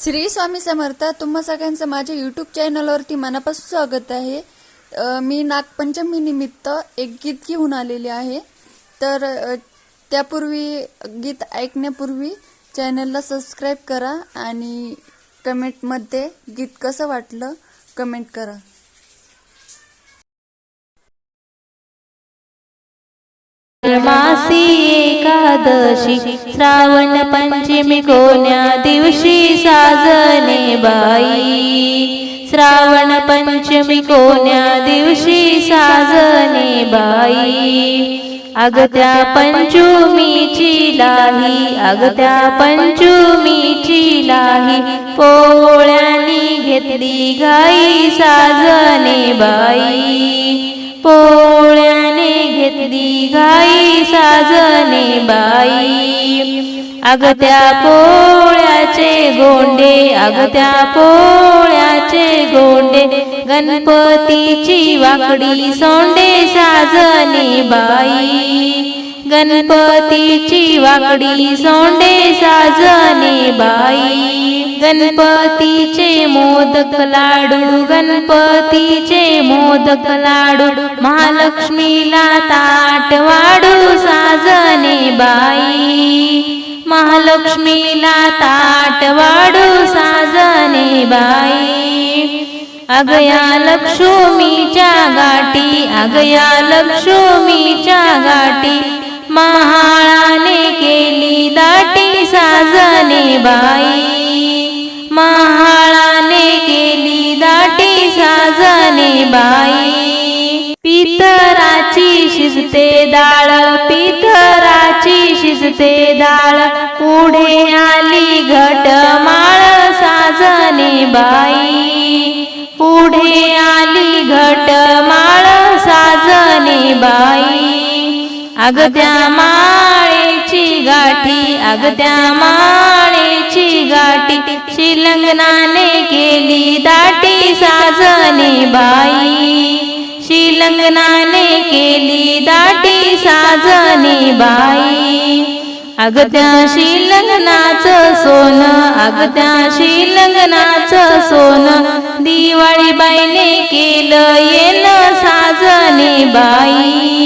श्री स्वामी समर्थ तुम्हा सगळ्यांचं माझ्या यूट्यूब चॅनलवरती मनापासून स्वागत आहे. मी नागपंचमी निमित्त एक गीत घेऊन आलेले आहे. तर त्यापूर्वी गीत ऐकण्यापूर्वी चॅनलला सबस्क्राईब करा आणि कमेंटमध्ये गीत कसं वाटलं कमेंट करा. मासी एकादशी श्रावण पंचमी कोण्या दिवशी साजने बाई? श्रावण पंचमी कोण्या दिवशी साजने बाई? अगत्या पंचमीची लाही अगत्या पंचमीची लाही पोळ्यानी घेतली गाई साजने बाई. पोळ्याने घेतली गाई साजने बाई. अगत्या पोळ्याचे गोंडे अगत्या पोळ्याचे गोंडे. गणपतीची वाकडी सोंडे साजने बाई. गणपतीची वाकडी सोंडे साजने बाई. गणपतीचे मोदक लाडू गणपतीचे मोदक लाडू महालक्ष्मीला ताट वाडू साजने बाई. महालक्ष्मीला ताट वाडू साजने बाई. अगया लक्ष्मीच्या गाठी अगया लक्ष्मीच्या गाठी महाळाने केली दाटी साजने बाई. महाळाने केली दाटी साजने बाई. पितराची शिजते डाळ पितराची शिजते डाळ. पुढे आली घटमाळ साजने बाई. पुढे अगद्या माळेची गाठी अगद्या माळेची गाठी शिलंगनाने केली दाटी साजने बाई. शिलंगनाने केली दाटी साजने बाई. अगद्या शिलंगनाचं सोनं अगद्या शिलंगनाचं सोनं दिवाळी बाईने केलं येलं साजने बाई.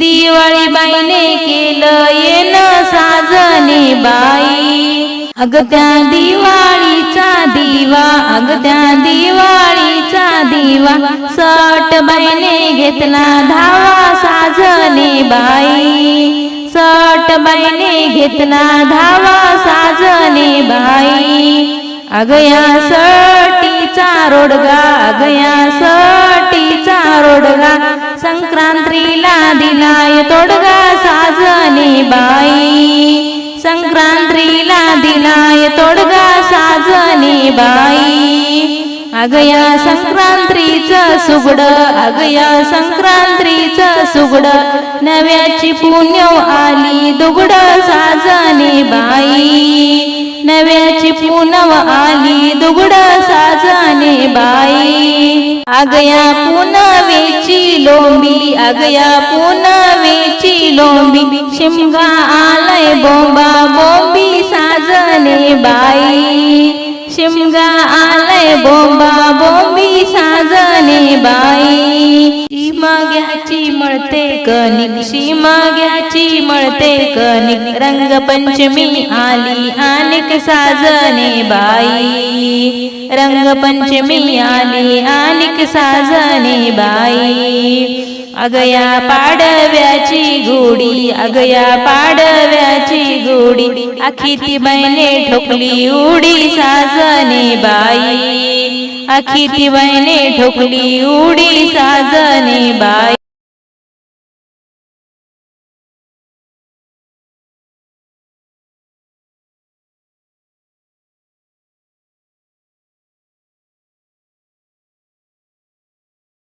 दिवाळी बाईने केलं येणं साजने बाई. अगद्या दिवाळीचा दिवा अगद्या दिवाळीचा दिवा सट बाईने घेतला धावा साजने बाई. सट बाईने घेतला धावा साजने बाई. अगया सटीचा रोडगा अगया सटीचा रोडगा संक्रांतीला दिलाय तोडगा साजनी बाई. संक्रांतीला दिलाय तोडगा साजनी बाई. अगया संक्रांतीचं सुगड अगया संक्रांतीचं सुगड. नव्याची पुण्य आली दुगड साजनी बाई. नव्याची पुनव आली दुगड साजाने बाई. अगया पुनवेची लोंबी अगया पुनवेची लोंबी शिमगा आलय बोंबा बोंबी साजने बाई. शिमगा आलय बोंबा बोंबी साजने बाई. माग्याची मळते कणिक शिमग्याची मळते कणिक रंगपंचमी आली अनेक साजने बाई. रंगपंचमी आली अनेक साजने बाई. अगया पाडव्याची गोडी अगया पाडव्याची गोडी आखी ती ठोकली उडी साजने बाई. अखी ती बहिणे ठोकली उडी साजने बाई.